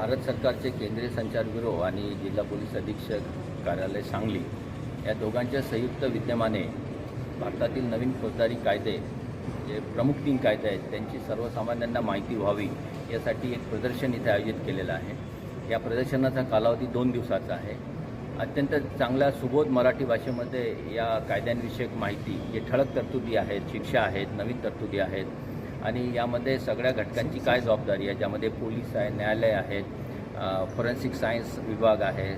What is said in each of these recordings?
भारत सरकारचे केंद्रीय संचार ब्युरो आणि जिल्हा पोलीस अधीक्षक कार्यालय सांगली या दोघांच्या संयुक्त विद्यमाने भारतातील नवीन फौजदारी कायदे जे प्रमुख तीन कायदे आहेत त्यांची सर्वसामान्यांना माहिती व्हावी यासाठी एक प्रदर्शन इथे आयोजित केलेलं आहे. या प्रदर्शनाचा कालावधी दोन दिवसाचा आहे. अत्यंत चांगल्या सुबोध मराठी भाषेमध्ये या कायद्यांविषयक माहिती जे ठळक तरतुदी आहेत शिक्षा आहेत नवीन तरतुदी आहेत आणि यामध्ये सगळ्या घटकांची काय जबाबदारी आहे? ज्यामध्ये पोलीस आहे न्यायालय आहेत फॉरेन्सिक सायन्स विभाग आहे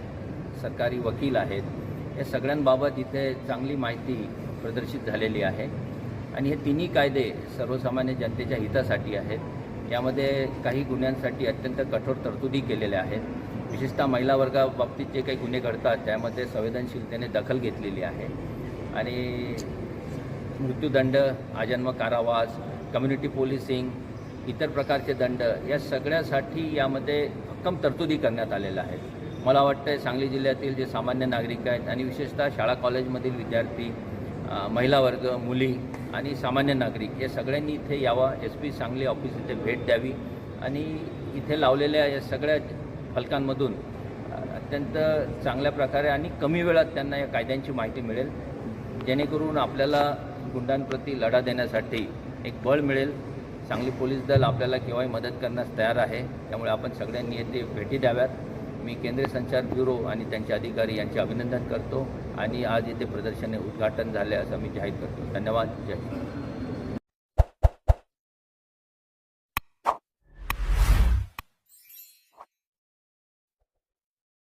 सरकारी वकील आहेत या सगळ्यांबाबत इथे चांगली माहिती प्रदर्शित झालेली आहे. आणि हे तिन्ही कायदे सर्वसामान्य जनतेच्या हितासाठी आहेत. यामध्ये काही गुन्ह्यांसाठी अत्यंत कठोर तरतुदी केलेल्या आहेत. विशेषतः महिला वर्गाबाबतीत जे काही गुन्हे घडतात त्यामध्ये संवेदनशीलतेने दखल घेतलेली आहे. आणि मृत्यूदंड आजन्म कारावास कम्युनिटी पोलिसिंग इतर प्रकारचे दंड या सगळ्यासाठी यामध्ये भक्कम तरतुदी करण्यात आलेल्या आहेत मला वाटतं सांगली जिल्ह्यातील जे सामान्य नागरिक आहेत आणि विशेषतः शाळा कॉलेजमधील विद्यार्थी महिला वर्ग मुली आणि सामान्य नागरिक या सगळ्यांनी इथे यावा. एस पी सांगली ऑफिस इथे भेट द्यावी आणि इथे लावलेल्या या सगळ्या फलकांमधून अत्यंत चांगल्या प्रकारे आणि कमी वेळात त्यांना या कायद्यांची माहिती मिळेल. जेणेकरून आपल्याला गुंडांप्रती लढा देण्यासाठी एक बळ मिळेल. सांगली पोलीस दल आपल्याला केव्हाही मदत करण्यास तयार आहे. त्यामुळे आपण सगळ्यांनी येथे भेटी द्याव्यात. मी केंद्रीय संचार ब्युरो आणि त्यांचे अधिकारी यांचे अभिनंदन करतो आणि आज येथे प्रदर्शने उद्घाटन झाले असं मी जाहीर करतो. धन्यवाद. जय हिंद.